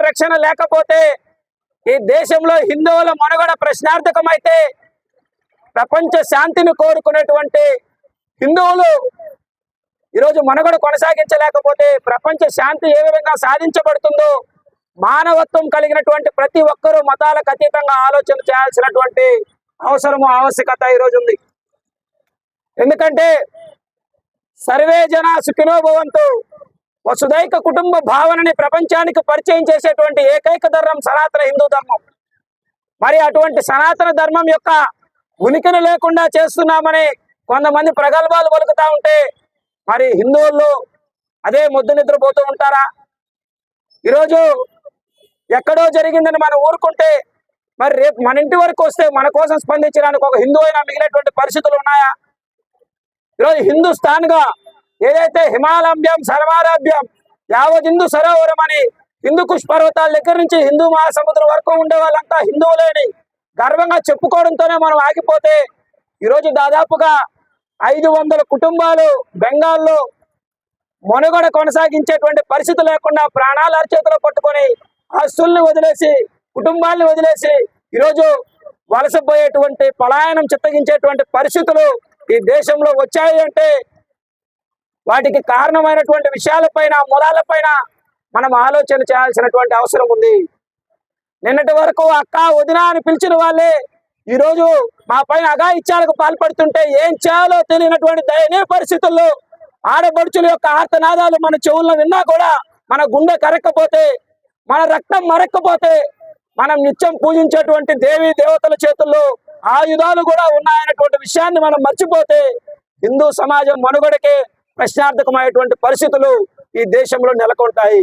రక్షణ లేకపోతే ఈ దేశంలో హిందువుల మనుగడ ప్రశ్నార్థకమైతే ప్రపంచ శాంతిని కోరుకునేటువంటి హిందువులు ఈరోజు మనుగడ కొనసాగించలేకపోతే ప్రపంచ శాంతి ఏ విధంగా సాధించబడుతుందో మానవత్వం కలిగినటువంటి ప్రతి ఒక్కరూ మతాలకు అతీతంగా ఆలోచన చేయాల్సినటువంటి అవసరము ఆవశ్యకత ఈరోజు ఉంది. ఎందుకంటే సర్వే జన సుఖినోభవంతో వసుదైక కుటుంబ భావనని ప్రపంచానికి పరిచయం చేసేటువంటి ఏకైక ధర్మం సనాతన హిందూ ధర్మం. మరి అటువంటి సనాతన ధర్మం యొక్క ఉనికిని లేకుండా చేస్తున్నామని కొంతమంది ప్రగల్భాలు పలుకుతా ఉంటే మరి హిందువులు అదే ముద్దు నిద్రపోతూ ఉంటారా? ఈరోజు ఎక్కడో జరిగిందని మనం ఊరుకుంటే మరి రేపు మన ఇంటి వరకు వస్తే మన కోసం స్పందించడానికి ఒక హిందూ అయినా మిగిలినటువంటి పరిస్థితులు ఉన్నాయా? ఈరోజు హిందుస్థాన్గా ఏదైతే హిమాలభ్యం సర్వారాభ్యం యావత్ సరోవరం అని హిందూ కుష్ పర్వతాల దగ్గర నుంచి హిందూ మహాసముద్రం వరకు ఉండే వాళ్ళంతా హిందువులేని గర్వంగా చెప్పుకోవడంతోనే మనం ఆగిపోతే ఈరోజు దాదాపుగా ఐదు వందల కుటుంబాలు బెంగాల్లో మనుగడ కొనసాగించేటువంటి పరిస్థితి లేకుండా ప్రాణాలు అరచేతిలో పట్టుకొని ఆస్తుల్ని వదిలేసి కుటుంబాల్ని వదిలేసి ఈరోజు వలసపోయేటువంటి పలాయనం చిత్తగించేటువంటి పరిస్థితులు ఈ దేశంలో వచ్చాయి అంటే వాటికి కారణమైనటువంటి విషయాలపైన మూలాలపైన మనం ఆలోచన చేయాల్సినటువంటి అవసరం ఉంది. నిన్నటి వరకు అక్క వదిన అని పిలిచిన వాళ్ళే ఈ రోజు మా పైన అఘాయిత్యాలకు పాల్పడుతుంటే ఏం చేయాలో తెలియనటువంటి దయనీయ పరిస్థితుల్లో ఆడబడుచుల యొక్క ఆర్తనాదాలు మన చెవుల్లో విన్నా కూడా మన గుండె కరక్కపోతే మన రక్తం మరక్కపోతే మనం నిత్యం పూజించేటువంటి దేవీ దేవతల చేతుల్లో ఆయుధాలు కూడా ఉన్నాయనేటువంటి విషయాన్ని మనం మర్చిపోతే హిందూ సమాజం మనుగడకే ప్రశ్నార్థకమైనటువంటి పరిస్థితులు ఈ దేశంలో నెలకొంటాయి.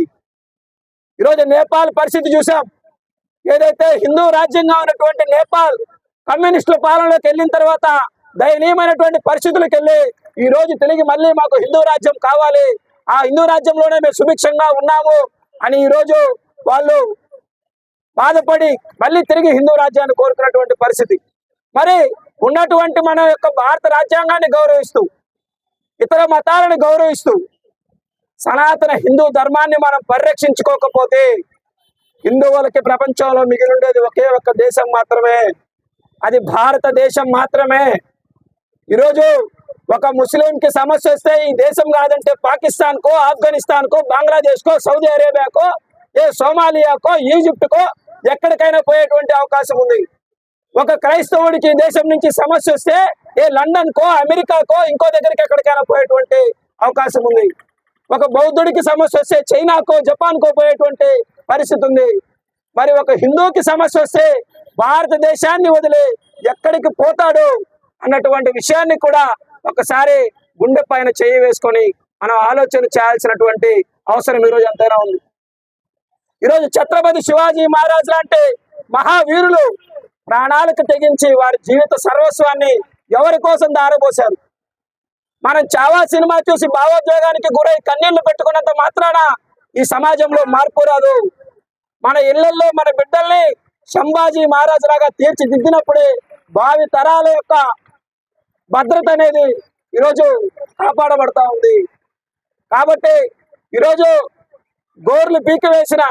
ఈరోజు నేపాల్ పరిస్థితి చూసాం. ఏదైతే హిందూ రాజ్యంగా ఉన్నటువంటి నేపాల్ కమ్యూనిస్టుల పాలనలోకి వెళ్ళిన తర్వాత దయనీయమైనటువంటి పరిస్థితులకు వెళ్ళి ఈ రోజు తిరిగి మళ్ళీ మాకు హిందూ రాజ్యం కావాలి. ఆ హిందూ రాజ్యంలోనే మేము సుభిక్షంగా ఉన్నాము అని ఈ రోజు వాళ్ళు బాధపడి మళ్ళీ తిరిగి హిందూ రాజ్యాన్ని కోరుకున్నటువంటి పరిస్థితి. మరి ఉన్నటువంటి మన యొక్క భారత రాజ్యాంగాన్ని గౌరవిస్తూ ఇతర మతాలను గౌరవిస్తూ సనాతన హిందూ ధర్మాన్ని మనం పరిరక్షించుకోకపోతే హిందువులకి ప్రపంచంలో మిగిలి ఉండేది ఒకే ఒక్క దేశం మాత్రమే. అది భారతదేశం మాత్రమే. ఈరోజు ఒక ముస్లింకి సమస్య వస్తే ఈ దేశం కాదంటే పాకిస్తాన్ కో ఆఫ్ఘనిస్తాన్ కో కో సౌదీ అరేబియాకో ఏ సోమాలియాకో ఈజిప్ట్కో ఎక్కడికైనా పోయేటువంటి అవకాశం ఉంది. ఒక క్రైస్తవుడికి దేశం నుంచి సమస్య వస్తే ఏ లండన్ కో అమెరికాకో ఇంకో దగ్గరికి ఎక్కడికైనా పోయేటువంటి అవకాశం ఉంది. ఒక బౌద్ధుడికి సమస్య వస్తే చైనాకో జపాన్కో పోయేటువంటి పరిస్థితి ఉంది. మరి ఒక హిందూకి సమస్య వస్తే భారతదేశాన్ని వదిలి ఎక్కడికి పోతాడు అన్నటువంటి విషయాన్ని కూడా ఒకసారి గుండె పైన చేయి వేసుకొని మనం ఆలోచన చేయాల్సినటువంటి అవసరం ఈరోజు ఎంతైనా ఉంది. ఈరోజు ఛత్రపతి శివాజీ మహారాజ్ లాంటి మహావీరులు ప్రాణాలకు తెగించి వారి జీవిత సర్వస్వాన్ని ఎవరి కోసం దారబోశారు? మనం చావా సినిమా చూసి భావోద్వేగానికి గురై కన్నీళ్ళు పెట్టుకున్నంత మాత్రాన ఈ సమాజంలో మార్పు రాదు. మన ఇళ్ళలో మన బిడ్డల్ని సంభాజీ మహారాజు లాగా తీర్చిదిద్దినప్పుడే భావి తరాల యొక్క భద్రత అనేది ఈరోజు కాపాడబడతా ఉంది. కాబట్టి ఈరోజు గోర్లు పీకి వేసిన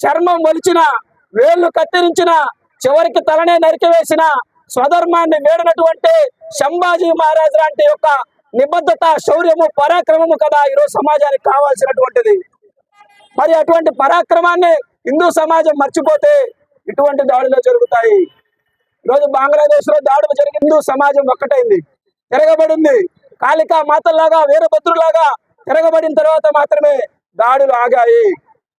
చర్మం మొలిచిన వేళ్ళు కత్తిరించిన చివరికి తలనే నరికివేసిన స్వధర్మాన్ని వేడినటువంటి శంభాజీ మహారాజు లాంటి యొక్క నిబద్ధత శౌర్యము పరాక్రమము కదా ఈరోజు సమాజానికి కావాల్సినటువంటిది. మరి అటువంటి పరాక్రమాన్ని హిందూ సమాజం మర్చిపోతే ఇటువంటి దాడులు జరుగుతాయి. ఈరోజు బంగ్లాదేశ్లో దాడులు జరిగి హిందూ సమాజం ఒక్కటైంది. తిరగబడింది. కాళికా మాతల్లాగా వీరభద్రులాగా తిరగబడిన తర్వాత మాత్రమే దాడులు ఆగాయి.